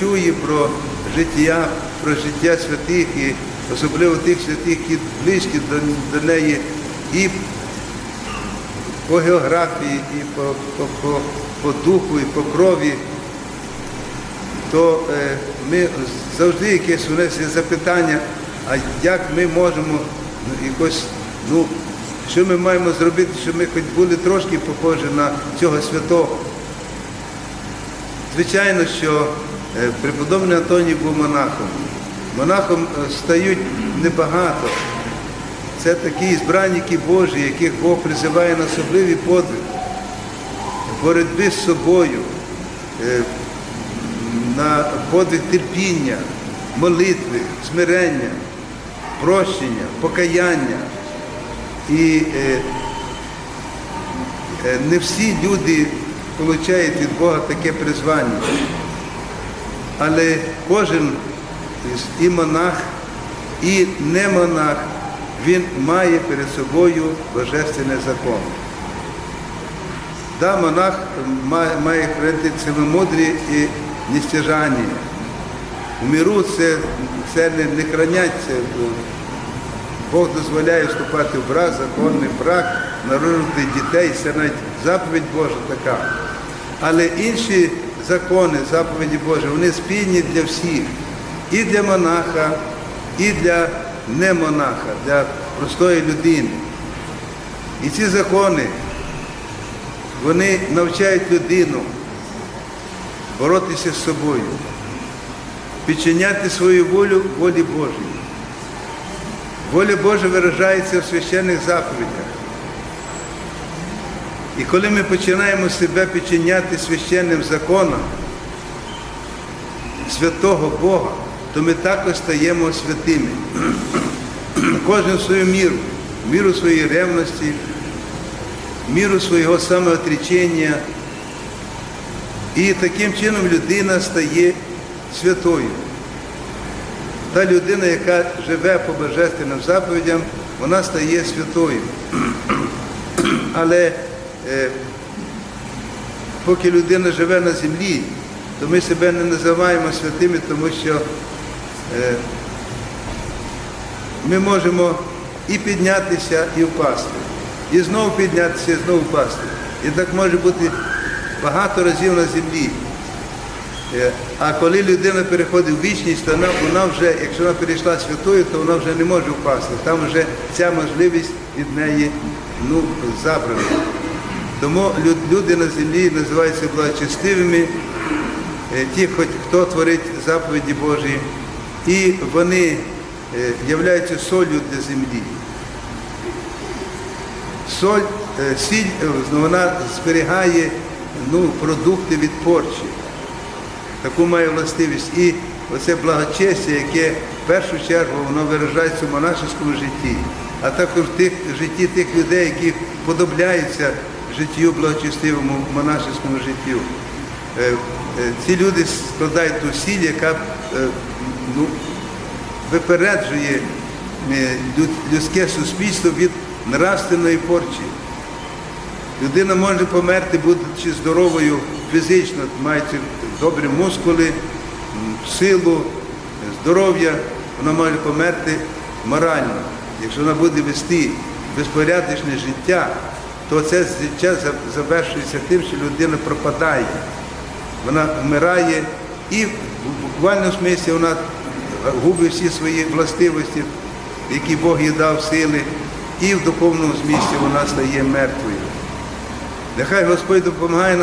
чує про життя, про життя святих і особливо тих святих, які близькі до, до неї і по географії, і по, по, по, по духу, і по крові, то е, ми завжди якесь у нас є запитання, а як ми можемо ну, якось, ну, що ми маємо зробити, щоб ми хоч були трошки похожі на цього святого. Звичайно, що преподобний Антоній був монахом. Монахом е, стають небагато. Це такі збранники Божі, яких Бог призиває на особливий подвиг, боротьби з собою, е, на подвиг терпіння, молитви, смирення, прощення, покаяння. І е, е, не всі люди отримують від Бога таке призвання. Але кожен і монах, і не монах, він має перед собою божественний закон. Да, монах має, хранити ціломудрі і нестяжання. У міру це, це не, не хранять, це, Бог дозволяє вступати в брак, законний брак, народити дітей, це навіть заповідь Божа така. Але інші закони, заповіді Божі, вони спільні для всіх. І для монаха, і для немонаха, для простої людини. І ці закони, вони навчають людину боротися з собою, підчиняти свою волю волі Божій. Воля Божа виражається в священних заповідях. І коли ми починаємо себе підчиняти священним законам святого Бога, то ми також стаємо святими. Кожен свою міру, міру своєї ревності, міру свого самоотречення. І таким чином людина стає святою. Та людина, яка живе по божественним заповідям, вона стає святою. Але поки людина живе на землі, то ми себе не називаємо святими, тому що е, ми можемо і піднятися, і впасти. І знову піднятися, і знову впасти. І так може бути багато разів на землі. Е, А коли людина переходить в вічність, то вона вже, якщо вона перейшла святою, то вона вже не може впасти. Там вже ця можливість від неї ну, забрана. Тому люди на землі називаються благочестивими, е, ті, хто творить заповіді Божі, і вони е, являються солью для землі. Соль, е, сіль, е, вона зберігає ну, продукти від порчі таку має властивість. І оце благочестя, яке в першу чергу воно виражається в монашеському житті, а також в житті тих людей, які подобляються життю благочестивому монашеському життю. Е, е, Ці люди складають ту сіль, яка е, ну, випереджує людське суспільство від нравственної порчі. Людина може померти, будучи здоровою фізично, маючи добрі мускули, силу, здоров'я, вона може померти морально. Якщо вона буде вести безпорядочне життя, то це життя завершується тим, що людина пропадає. Вона вмирає і в буквальному смислі вона губить всі свої властивості, які Бог їй дав сили, і в духовному змісті вона стає мертвою. Нехай Господь допомагає нам.